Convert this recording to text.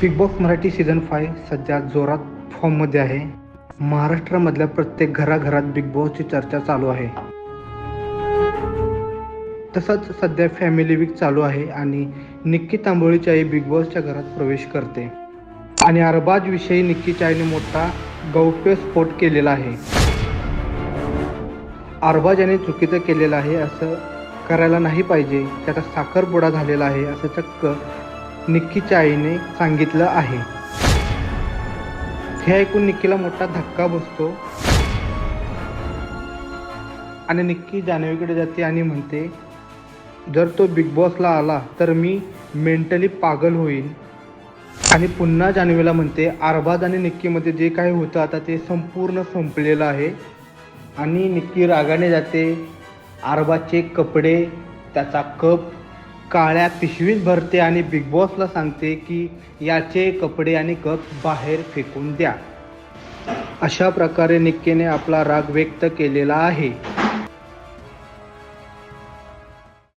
Bigg Boss Marathi season five सध्या जोरात फॉर्ममध्ये आहे. महाराष्ट्रामधल्या प्रत्येक घराघरात बिग बॉसची चर्चा चालू आहे. तसंच सध्या फॅमिली वीक चालू आहे आणि निक्की तांबोळीची आई बिग बॉसच्या घरात प्रवेश करते. आणि अरबाजविषयी निक्कीच्या आईने मोठा गौप्यस्फोट केलेला आहे. अरबाज याने चुकीचं केलेलं आहे असं करायला नाही पाहिजे. त्याचा साखरपुडा झालेला आहे असं चक्क निक्कीच्या आईने सांगितलं आहे. हे ऐकून निक्कीला मोठा धक्का बसतो. आणि निक्की जान्हवीकडे जाते आणि म्हणते जर तो बिग बॉसला आला तर मी मेंटली पागल होईल आणि पुन्हा जान्हवीला म्हणते अरबाज आणि निक्कीमध्ये जे काही होतं आता ते संपूर्ण संपलेलं आहे. आणि निक्की रागाने जाते अरबाजचे कपडे त्याचा कप काळ्या पिशवीत भरते आणि बिग बॉसला सांगते की याचे कपडे आणि कप बाहेर फेकून द्या. अशा प्रकारे निक्कीने आपला राग व्यक्त केलेला आहे.